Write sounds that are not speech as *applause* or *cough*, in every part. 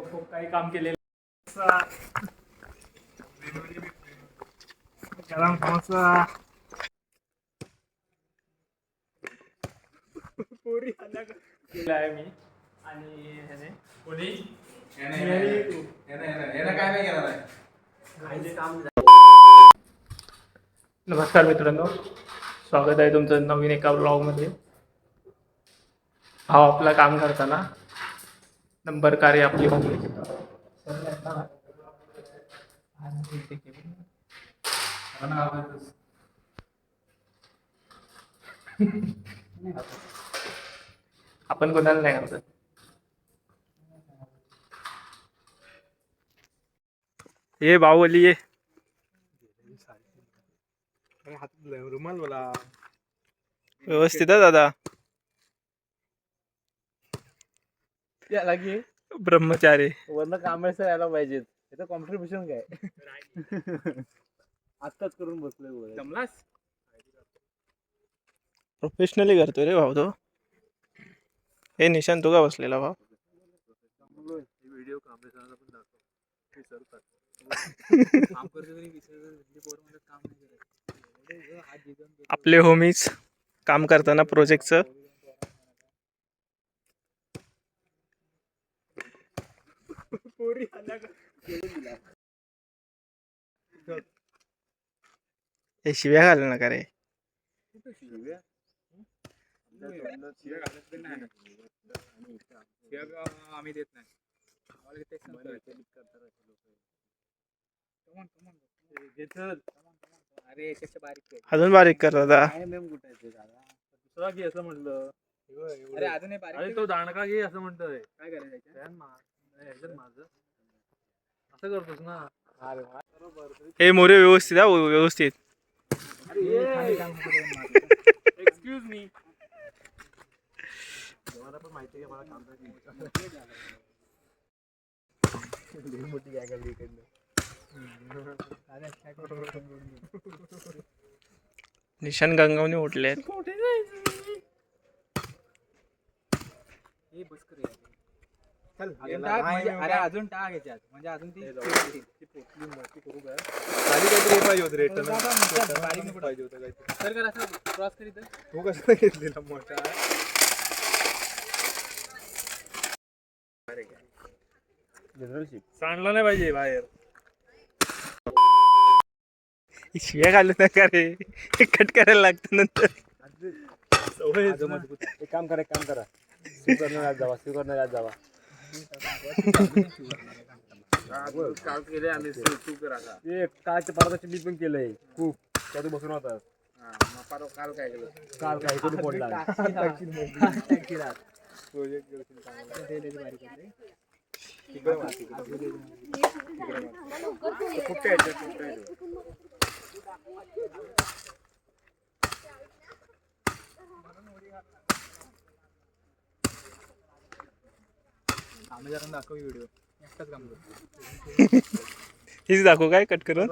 खूप काही काम केलेलं पुरी अलग केलं आहे मी. आणि ह्याने. कोणी? नमस्कार मित्रांनो. स्वागत आहे तुमचं नवीन एका ब्लॉगमध्ये हा आपला काम करताना. नंबर कार्य आपली होती आपण कोणाला नाही करत ये बाहुबली ये. रुमाल बोला. व्यवस्थित आहे दादा. या लागे. ब्रह्मचारी. वरनं कांबळेसर यायला पाहिजेत. याचं कॉन्ट्रीब्युशन काय? *laughs* आत्ताच करून बसलोय जमलास? प्रोफेशनली करतोय रे भाऊ तो. हे निशान तू का बसलेला भाऊ? व्हिडिओ कांबळेसरांना पण दाखव. विसरतात *laughs* काम करते तरी विसरतात पोरं म्हणतात काम नाही करत. एवढं हात जिजून करतो. आपले होमीज काम करताना प्रोजेक्टचं हे शिव्या घाल रे. शिव्या? का आम्ही देत नाही. अरे कशा बारीक. अजून बारीक कर दादा? दुसरा घे असं म्हणलं अरे अजून बारीक अरे तो दाणका घे असं म्हणतोय काय करायचं माझं असं करतोस ना बरोबर. हे मोरे व्यवस्थित हा व्यवस्थित एक्सक्यूज मी मला पण माहिती आहे मला निशान गंगावने उठले आहेत हे बस कर यार. अजून टाक म्हणजे अरे अजून टाक याच्यात. म्हणजे अजून ती पोचतील. ती पोचली मोठी करू का खाली काहीतरी पाहिजे होतं रे बाबा, नुसतं बारीक नको पाहिजे होतं काहीतरी. तर कर असं क्रॉस करीत तो कशाला घेतलेला मोठा? जनरलशिप सांडला नाही पाहिजे बाहेर. शिव्या घालू नका रे. कट करायला लागतं नंतर. सवय एक काम करा एक काम करा. स्वीकरणार जावा स्वीकरणार जावा. काल केले आम्ही तू करा ते कालच्या परवाची मी पण केलंय खूप त्यात बसून होता काल काय केलं काल काय इकडे फोडला *laughs* आम्ही दाखव व्हिडिओ एकटाच काम करतो हीच दाखवू काय? कट करून.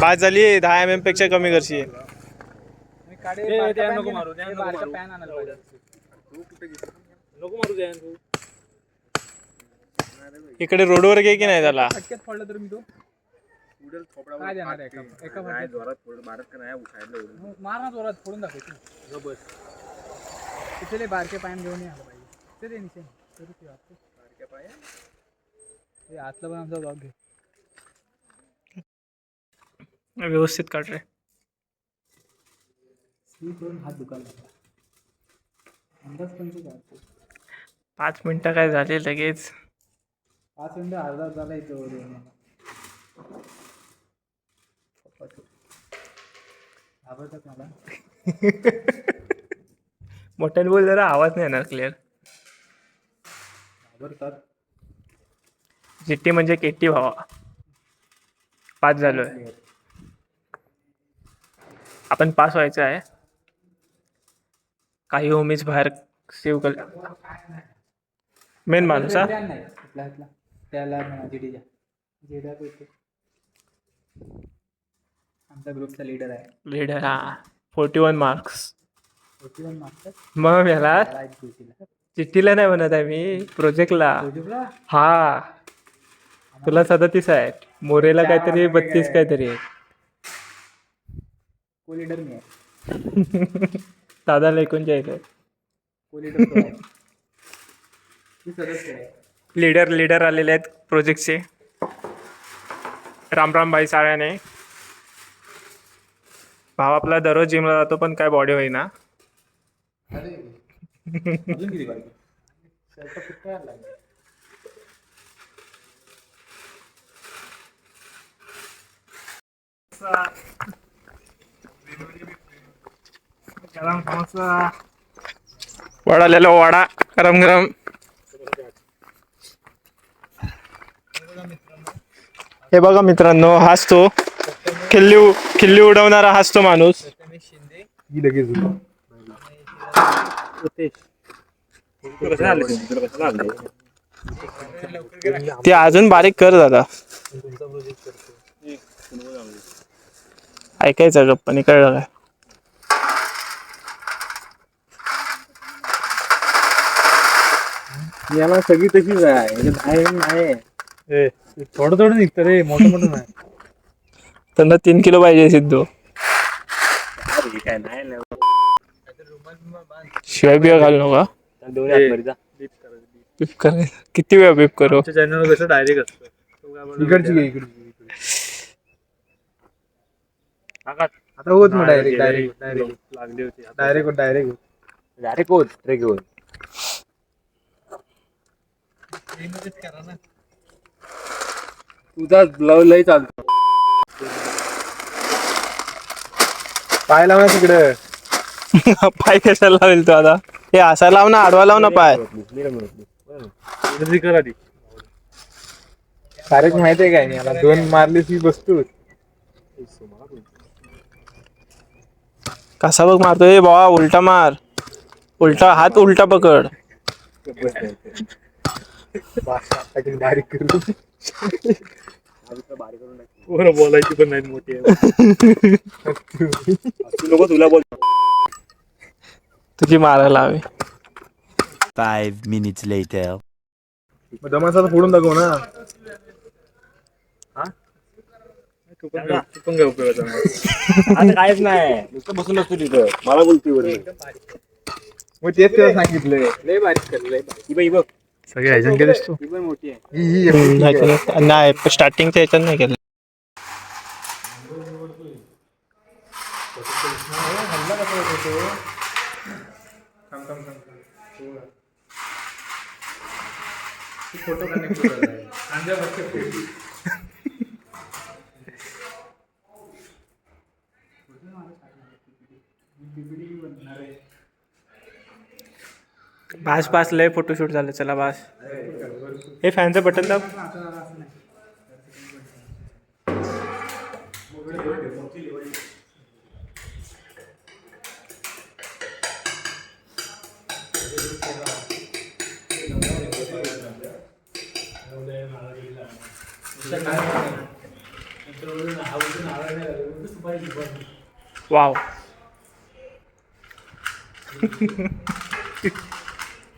बाद झाली दहा एम एम पेक्षा कमी करशी नको मारू, त्या नको मारू. पॅन आणायला पाहिजे नको मारू द्या तू इकडे रोडवर घे की नाही त्याला? फटक्यात फोडला तर मी तो. काय देणार आहे एका- एका फटक्यात? मार ना जोरात फोडून दाखवायची बस. तिथे बारके पायन घेऊन यायला पाहिजे ते रे निशाण. तरी ते वाटतं. ते आतलं पण आमचा ब्लॉग घे. व्यवस्थित काढ रे. करून हात दुखायला लागला. अंदाज पण ते काढतो. पाच मिनिटं काय झाले लगेच? पाच मिनिटं अर्धा झाला इथं वर येऊन मला. पप्पा तू. घाबरतात मला. *laughs* मोठ्याने बोल जरा आवाज नाही येणार क्लिअर जिट्टी म्हणजे केटी भावा. पास झालोय. आपण पास व्हायचं आहे. काही होमीज बाहेर सेव्ह कर मेन माणूस हा? नाही. त्याला जीडा ग्रुपचा लीडर आहे. लीडर हा. फोर्टी वन मार्क्स मग याला चिठ्ठीला नाही म्हणत आहे मी प्रोजेक्टला हा. तुला सदतीस आहे मोरेला काहीतरी बत्तीस काहीतरी आहे मी आहे. दादाला आहे कोलिडर तो आहे. मी सदस्य आहे. लीडर लीडर आलेले आहेत प्रोजेक्टचे रामराम भाई साळ्याने. भाव आपला दररोज जिमला जातो पण काय बॉडी होईना अजून किती करायला लागेल वडालेला वडा गरम गरम. हे बघा मित्रांनो हाच तो खिल्ली. खिल्ली उडवणारा हाच तो माणूस. ही लगेच ते अजून बारीक कर दादा. ऐकायचं गप्पाने कळलं काय? याला सगळी तशीच आहे. थोडं थोडं निघतं रे मोठं मोठं नाही. त्यांना तीन किलो पाहिजे सिद्धू. काय नाही शिवाय बिवा घालू नका. बीप कर. किती वेळा बीप करू? आमच्या चॅनल कसं डायरेक्ट असतं. इकडची घे इकडची आता होत मग डायरेक्ट डायरेक्ट डायरेक्ट लागली होती. डायरेक्ट डायरेक्ट डायरेक्ट होत. ट्रेक होत तुझा ब्लाऊज लय चालतो. पाय लावा तिकडे. *laughs* पाय कशाला लावेल तो आता? हे असा लाव ना आडवा लाव ना पाय. कर आधी तारीख माहिती आहे काय मला दोन मारली ती वस्तू कसा बघ मारतोय? बाबा उलटा मार. उलटा हात उलटा पकड. बारीक करू. पोरं बोलायची पण नाही मोठी. लोक तुला बोल. तुझी मारायला हवी. Five minutes later. मग दमाचा फोडून दाखव ना. तू पण काय- तू पण काय उपयोगाचा नाही. आता काहीच नाही. नुसतं बसून असतो तिथं. मला बोलतोय वर मग तेच त्याला सांगितलंय. लय बारीक कर लय बारीक. ही बघ, ही बघ सगळे ह्याच्यात दिसतो ही पण मोठी आहे ही ही ही. नाही आहे. केलं. नाही स्टार्टिंगच्या ह्याच्यात नाही केलं बास बास लय फोटोशूट झालं. चला बास. हे फॅनचं बटन दाब. वाव. *laughs*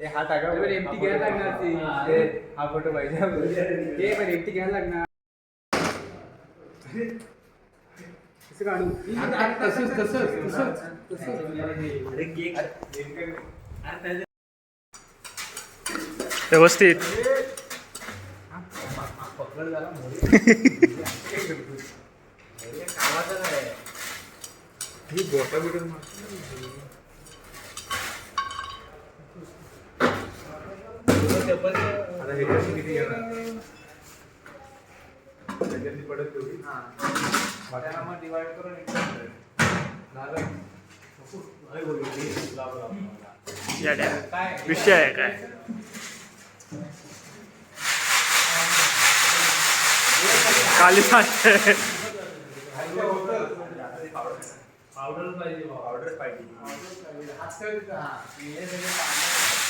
हे हा टाका एमटी घ्यायला लागणार ती. ते. हा फोटो पाहिजे. ते पण एमटी घ्यायला लागणार. कसं काढू. तसंच तसंच तसंच. तसंच व्यवस्थित. आता ह्याच्याशी किती घेणार त्याच्याशी पडत तेवढी? वाट्याला मग डिवाइड करून एक झालं येड्या. विषय आहे काय?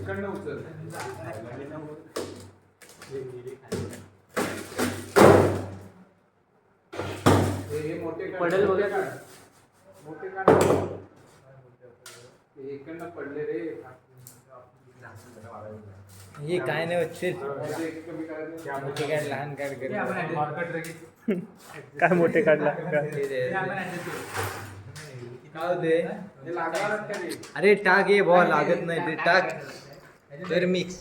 खाली सांगते पडेल वगैरे हे काय नाही होत काय लहान काय काय मोठे काढला अरे टाक ये बॉल लागत नाही ते. टाक. तर मिक्स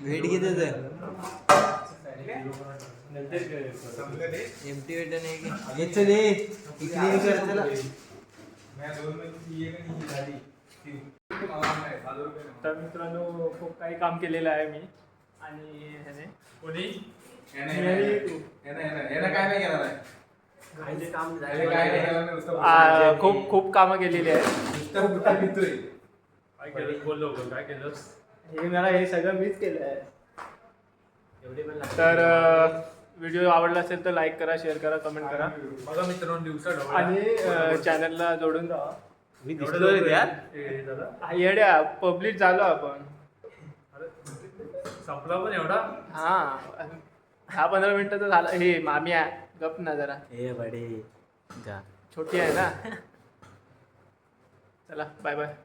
वेट किती तर एमटी वेट नाही इकडे कर चला तर मित्रांनो खूप काही काम केलेलं आहे मी. आणि ह्याने. कोणी? आ, खूप खूप कामं केलेली आहेत. काय केलं? काय हे मला हे सगळं मीच केलं आहे. तर व्हिडिओ आवडला असेल तर लाईक करा शेअर करा कमेंट करा. बघा मित्रांनो दिवसा ढवळा. आणि चॅनलला जोडून राहा. एवढं लवकर? हा, येड्या पब्लिक झालो आपण. अरे संपला पण एवढा? हा. दहा पंधरा मिनिटं तर झालं. हे मामी आहे. गप ना जरा. ए बडे जा. छोटी आहे ना? चला बाय बाय